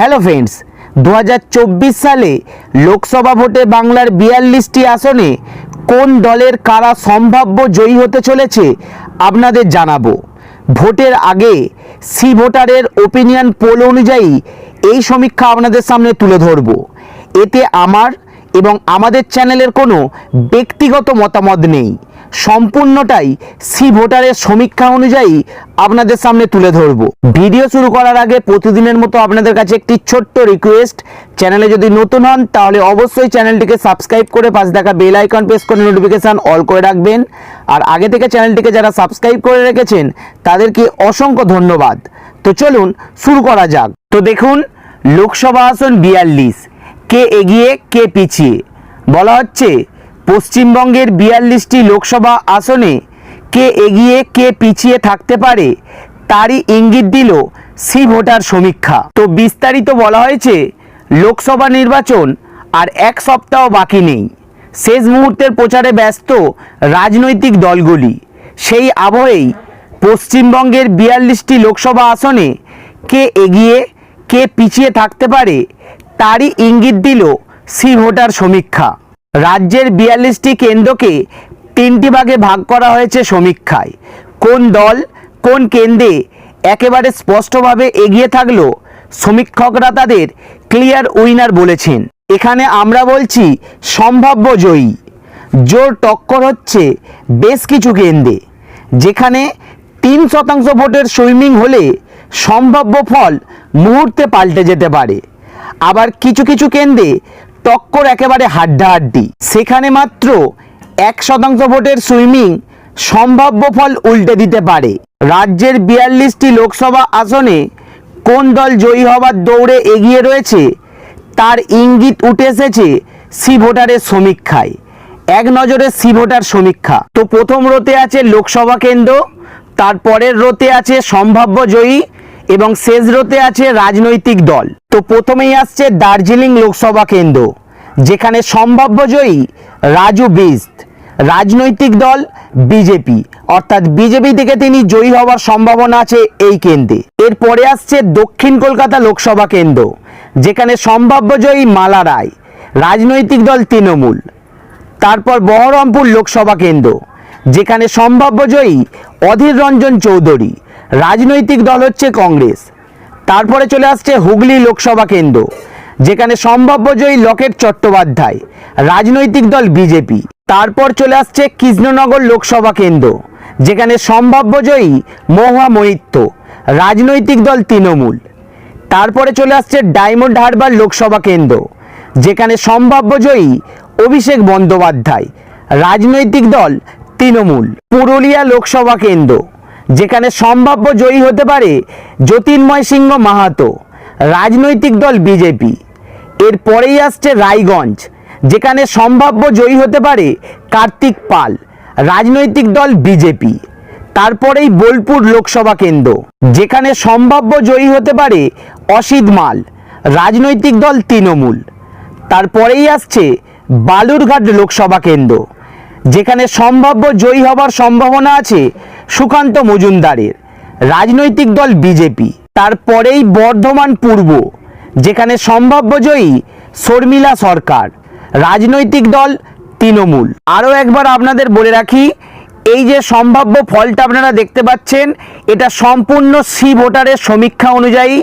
Hello friends দু হাজার চব্বিশ সালে লোকসভা ভোটে বাংলার বিয়াল্লিশটি আসনে কোন দলের কারা সম্ভাব্য জয়ী হতে চলেছে আপনাদের জানাব। ভোটের আগে সি ভোটারের ওপিনিয়ন পোল অনুযায়ী এই সমীক্ষা আপনাদের সামনে তুলে ধরব। এতে আমার এবং আমাদের চ্যানেলের কোনো ব্যক্তিগত মতামত নেই। সম্পূর্ণটাই সি ভোটারের সমীক্ষা অনুযায়ী আপনাদের সামনে তুলে ধরব। ভিডিও শুরু করার আগে প্রতিদিনের মতো আপনাদের কাছে একটি ছোট্ট রিকোয়েস্ট চ্যানেলে যদি নতুন হন, তাহলে অবশ্যই চ্যানেলটিকে সাবস্ক্রাইব করে পাশ দেখা বেল আইকন প্রেস করে নোটিফিকেশান অল করে রাখবেন। আর আগে থেকে চ্যানেলটিকে যারা সাবস্ক্রাইব করে রেখেছেন, তাদেরকে অসংখ্য ধন্যবাদ। তো চলুন, শুরু করা যাক। তো দেখুন, লোকসভা আসন বিয়াল্লিশ। কে এগিয়ে, কে পিছিয়ে? বলা হচ্ছে পশ্চিমবঙ্গের বিয়াল্লিশটি লোকসভা আসনে কে এগিয়ে, কে পিছিয়ে থাকতে পারে তারই ইঙ্গিত দিল সি ভোটার সমীক্ষা। তো বিস্তারিত বলা হয়েছে, লোকসভা নির্বাচন আর এক সপ্তাহ বাকি নেই। শেষ মুহূর্তের প্রচারে ব্যস্ত রাজনৈতিক দলগুলি। সেই আবহেই পশ্চিমবঙ্গের বিয়াল্লিশটি লোকসভা আসনে কে এগিয়ে, কে পিছিয়ে থাকতে পারে তারই ইঙ্গিত দিল সি ভোটার সমীক্ষা। রাজ্যের বিয়াল্লিশটি কেন্দ্রকে তিনটি ভাগে ভাগ করা হয়েছে সমীক্ষায়। কোন দল, কোন কেন্দ্রে একেবারে স্পষ্টভাবে এগিয়ে থাকল, সমীক্ষকরা তাদের ক্লিয়ার উইনার বলেছেন। এখানে আমরা বলছি সম্ভাব্য জয়ী। জোর টক্কর হচ্ছে বেশ কিছু কেন্দ্রে, যেখানে তিন শতাংশ ভোটের সুইমিং হলে সম্ভাব্য ফল মুহূর্তে পাল্টে যেতে পারে। আবার কিছু কিছু কেন্দ্রে টক্কর একেবারে হাড্ডাহাড্ডি। সেখানে মাত্র এক শতাংশ ভোটের সুইমিং সম্ভাব্য ফল উল্টে দিতে পারে। রাজ্যের বিয়াল্লিশটি লোকসভা আসনে কোন দল জয়ী হবার দৌড়ে এগিয়ে রয়েছে, তার ইঙ্গিত উঠে এসেছে সি ভোটারের সমীক্ষায়। এক নজরে সি ভোটার সমীক্ষা। তো প্রথম রোতে আছে লোকসভা কেন্দ্র, তারপরের রোতে আছে সম্ভাব্য জয়ী এবং শেষ রোতে আছে রাজনৈতিক দল। তো প্রথমেই আসছে দার্জিলিং লোকসভা কেন্দ্র, যেখানে সম্ভাব্য জয়ী রাজু বিস্ত, রাজনৈতিক দল বিজেপি। অর্থাৎ বিজেপি থেকে তিনি জয়ী হওয়ার সম্ভাবনা আছে এই কেন্দ্রে। এরপরে আসছে দক্ষিণ কলকাতা লোকসভা কেন্দ্র, যেখানে সম্ভাব্য জয়ী মালা রায়, রাজনৈতিক দল তৃণমূল। তারপর বহরমপুর লোকসভা কেন্দ্র, যেখানে সম্ভাব্য জয়ী অধীর রঞ্জন চৌধুরী রাজনৈতিক দল হচ্ছে কংগ্রেস। তারপরে চলে আসছে হুগলি লোকসভা কেন্দ্র, যেখানে সম্ভাব্য জয়ী লকেট চট্টোপাধ্যায়, রাজনৈতিক দল বিজেপি। তারপর চলে আসছে কৃষ্ণনগর লোকসভা কেন্দ্র, যেখানে সম্ভাব্য জয়ী রাজনৈতিক দল তৃণমূল। তারপরে চলে আসছে ডায়মন্ড হারবার লোকসভা কেন্দ্র, যেখানে সম্ভাব্য জয়ী অভিষেক বন্দ্যোপাধ্যায়, রাজনৈতিক দল তৃণমূল। পুরুলিয়া লোকসভা কেন্দ্র যেখানে সম্ভাব্য জয়ী হতে পারে জ্যোতির্ময় সিংহ মাহাতো, রাজনৈতিক দল বিজেপি। এরপরেই আসছে রায়গঞ্জ, যেখানে সম্ভাব্য জয়ী হতে পারে কার্তিক পাল, রাজনৈতিক দল বিজেপি। তারপরেই বোলপুর লোকসভা কেন্দ্র, যেখানে সম্ভাব্য জয়ী হতে পারে অসিত মাল, রাজনৈতিক দল তৃণমূল। তারপরেই আসছে বালুরঘাট লোকসভা কেন্দ্র, যেখানে সম্ভাব্য জয়ী হবার সম্ভাবনা আছে সুকান্ত মজুমদারের। রাজনৈতিক দল বিজেপি। তারপরেই বর্ধমান পূর্ব, যেখানে সম্ভাব্য জয়ী শর্মিলা সরকার। রাজনৈতিক দল তৃণমূল। আরও একবার আপনাদের বলে রাখি, এই যে সম্ভাব্য ফলটা আপনারা দেখতে পাচ্ছেন, এটা সম্পূর্ণ সি ভোটারের সমীক্ষা অনুযায়ী।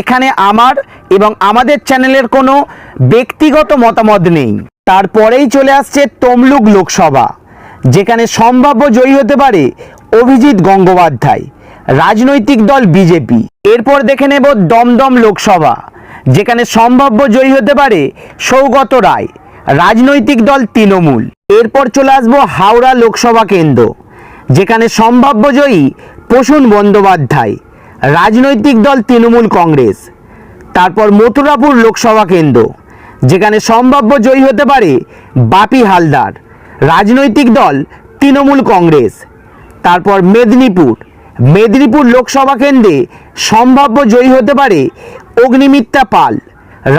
এখানে আমার এবং আমাদের চ্যানেলের কোনো ব্যক্তিগত মতামত নেই। তারপরেই চলে আসছে তমলুক লোকসভা, যেখানে সম্ভাব্য জয়ী হতে পারে অভিজিৎ গঙ্গোপাধ্যায়, রাজনৈতিক দল বিজেপি। এরপর দেখে নেব দমদম লোকসভা, যেখানে সম্ভাব্য জয়ী হতে পারে সৌগত রায়, রাজনৈতিক দল তৃণমূল। এরপর চলে আসব হাওড়া লোকসভা কেন্দ্র, যেখানে সম্ভাব্য জয়ী প্রসূন বন্দ্যোপাধ্যায়, রাজনৈতিক দল তৃণমূল কংগ্রেস। তারপর মথুরাপুর লোকসভা কেন্দ্র, যেখানে সম্ভাব্য জয়ী হতে পারে বাপি হালদার, রাজনৈতিক দল তৃণমূল কংগ্রেস। তারপর মেদিনীপুর। মেদিনীপুর লোকসভা কেন্দ্রে সম্ভাব্য জয়ী হতে পারে অগ্নিমিত্রা পাল,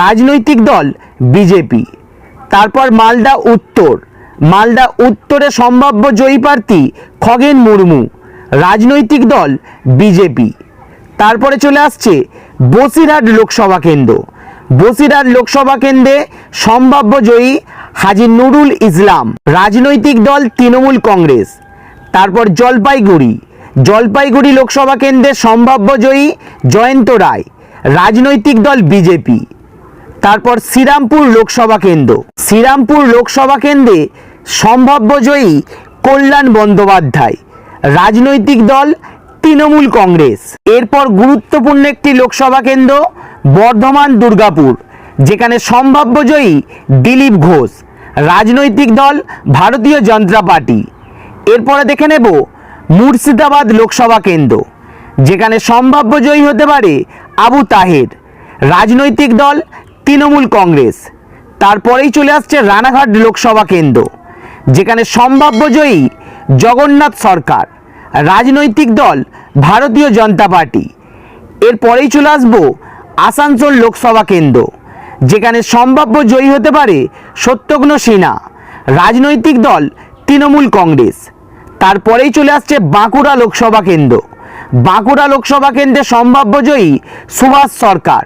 রাজনৈতিক দল বিজেপি। তারপর মালদা উত্তর। মালদা উত্তরে সম্ভাব্য জয়ী প্রার্থী খগেন মুর্মু, রাজনৈতিক দল বিজেপি। তারপরে চলে আসছে বসিরহাট লোকসভা কেন্দ্র। বসিরহাট লোকসভা কেন্দ্রে সম্ভাব্য জয়ী হাজি নুরুল ইসলাম, রাজনৈতিক দল তৃণমূল কংগ্রেস। তারপর জলপাইগুড়ি। জলপাইগুড়ি লোকসভা কেন্দ্রে সম্ভাব্য জয়ী জয়ন্ত রায়, রাজনৈতিক দল বিজেপি। তারপর শ্রীরামপুর লোকসভা কেন্দ্র। শ্রীরামপুর লোকসভা কেন্দ্রে সম্ভাব্য জয়ী কল্যাণ বন্দ্যোপাধ্যায়, রাজনৈতিক দল তৃণমূল কংগ্রেস। এরপর গুরুত্বপূর্ণ একটি লোকসভা কেন্দ্র, বর্ধমান দুর্গাপুর, যেখানে সম্ভাব্য জয়ী দিলীপ ঘোষ, রাজনৈতিক দল ভারতীয় জনতা পার্টি। এরপরে দেখে নেব মুর্শিদাবাদ লোকসভা কেন্দ্র, যেখানে সম্ভাব্য জয়ী হতে পারে আবু তাহের, রাজনৈতিক দল তৃণমূল কংগ্রেস। তারপরেই চলে আসছে রানাঘাট লোকসভা কেন্দ্র, যেখানে সম্ভাব্য জয়ী জগন্নাথ সরকার, রাজনৈতিক দল ভারতীয় জনতা পার্টি। এরপরেই চলে আসব আসানসোল লোকসভা কেন্দ্র, যেখানে সম্ভাব্য জয়ী হতে পারে সত্যঘ্ন সিনহা, রাজনৈতিক দল তৃণমূল কংগ্রেস। তারপরেই চলে আসছে বাঁকুড়া লোকসভা কেন্দ্র। বাঁকুড়া লোকসভা কেন্দ্রে সম্ভাব্য জয়ী সুভাষ সরকার,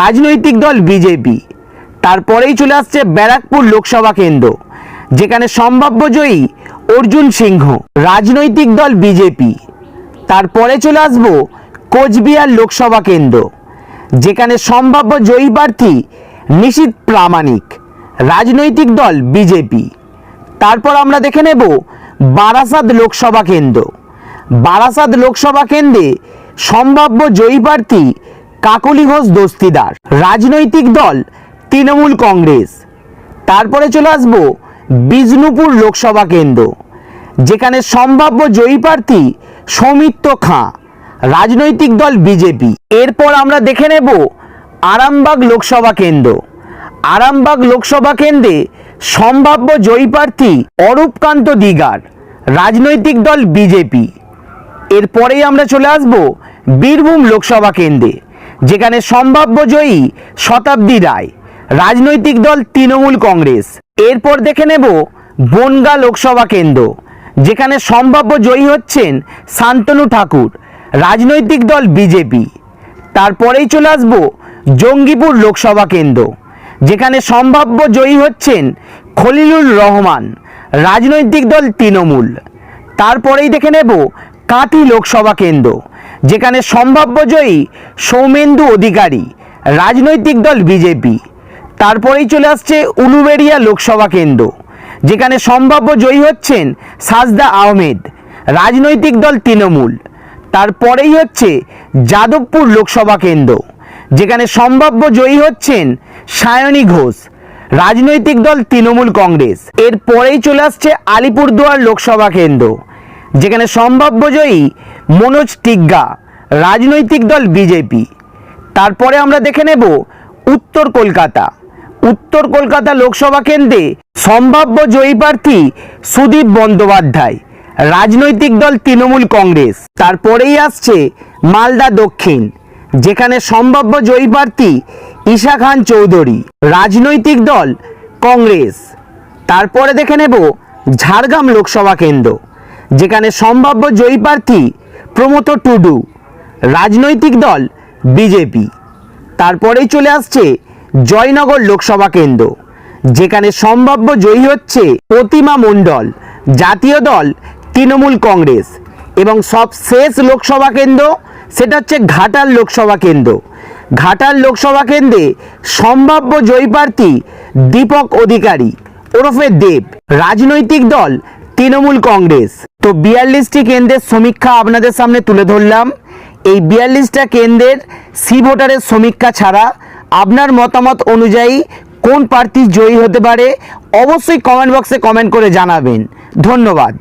রাজনৈতিক দল বিজেপি। তারপরেই চলে আসছে ব্যারাকপুর লোকসভা কেন্দ্র, যেখানে সম্ভাব্য জয়ী অর্জুন সিংহ, রাজনৈতিক দল বিজেপি। তারপরে চলে আসব কোচবিহার লোকসভা কেন্দ্র, যেখানে সম্ভাব্য জয়ী প্রার্থী নিশীত প্রামাণিক, রাজনৈতিক দল বিজেপি। তারপর আমরা দেখে নেব বারাসাত লোকসভা কেন্দ্র। বারাসাত লোকসভা কেন্দ্রে সম্ভাব্য জয়ী প্রার্থী কাকলি ঘোষ দস্তিদার, রাজনৈতিক দল তৃণমূল কংগ্রেস। তারপরে চলে আসব বিষ্ণুপুর লোকসভা কেন্দ্র, যেখানে সম্ভাব্য জয়ী প্রার্থী সৌমিত্র খাঁ, রাজনৈতিক দল বিজেপি। এরপর আমরা দেখে নেব আরামবাগ লোকসভা কেন্দ্র। আরামবাগ লোকসভা কেন্দ্রে সম্ভাব্য জয়ী প্রার্থী অরূপকান্ত দিগার, রাজনৈতিক দল বিজেপি। এরপরেই আমরা চলে আসব বীরভূম লোকসভা কেন্দ্রে, যেখানে সম্ভাব্য জয়ী শতাব্দী রায়, রাজনৈতিক দল তৃণমূল কংগ্রেস। এরপর দেখে নেব বনগা লোকসভা কেন্দ্র, যেখানে সম্ভাব্য জয়ী হচ্ছেন শান্তনু ঠাকুর, রাজনৈতিক দল বিজেপি। তারপরেই চলে আসব জঙ্গিপুর লোকসভা কেন্দ্র, যেখানে সম্ভাব্য জয়ী হচ্ছেন খলিলুর রহমান, রাজনৈতিক দল তৃণমূল। তারপরেই দেখে নেব কাঁথি লোকসভা কেন্দ্র, যেখানে সম্ভাব্য জয়ী সৌমেন্দু অধিকারী, রাজনৈতিক দল বিজেপি। তারপরেই চলে আসছে উলুবেড়িয়া লোকসভা কেন্দ্র, যেখানে সম্ভাব্য জয়ী হচ্ছেন সাজদা আহমেদ, রাজনৈতিক দল তৃণমূল। তারপরেই হচ্ছে যাদবপুর লোকসভা কেন্দ্র, যেখানে সম্ভাব্য জয়ী হচ্ছেন সায়নী ঘোষ রাজনৈতিক দল তৃণমূল কংগ্রেস। এর পরেই চলে আসছে আলিপুরদুয়ার লোকসভা কেন্দ্র। যেখানে সম্ভাব্য জয়ী মনোজ টিগ্গা, রাজনৈতিক দল বিজেপি। তারপরে আমরা দেখে নেব উত্তর কলকাতা। উত্তর কলকাতা লোকসভা কেন্দ্রে সম্ভাব্য জয়ী প্রার্থী সুদীপ বন্দ্যোপাধ্যায়, রাজনৈতিক দল তৃণমূল কংগ্রেস। তারপরেই আসছে মালদা দক্ষিণ। যেখানে সম্ভাব্য জয়ী প্রার্থী ঈশা খান চৌধুরী, রাজনৈতিক দল, কংগ্রেস। তারপরে দেখে নেব ঝাড়গ্রাম লোকসভা কেন্দ্র, যেখানে সম্ভাব্য জয়ী প্রার্থী প্রমোদ টুডু, রাজনৈতিক দল বিজেপি। তারপরেই চলে আসছে জয়নগর লোকসভা কেন্দ্র, যেখানে সম্ভাব্য জয়ী হচ্ছে প্রতিমা মণ্ডল, জাতীয় দল তৃণমূল কংগ্রেস। এবং সব শেষ লোকসভা কেন্দ্র, সেটা হচ্ছে ঘাটাল লোকসভা কেন্দ্র। ঘাটাল লোকসভা কেন্দ্রে সম্ভাব্য জয়ী প্রার্থী দীপক অধিকারী ওরফে দেব। রাজনৈতিক দল তৃণমূল কংগ্রেস। তো বিয়াল্লিশটি কেন্দ্রের সমীক্ষা আপনাদের সামনে তুলে ধরলাম। এই বিয়াল্লিশটা কেন্দ্রের সি ভোটারের সমীক্ষা ছাড়া আপনার মতামত অনুযায়ী কোন প্রার্থী জয়ী হতে পারে, অবশ্যই কমেন্ট বক্সে কমেন্ট করে জানাবেন। ধন্যবাদ।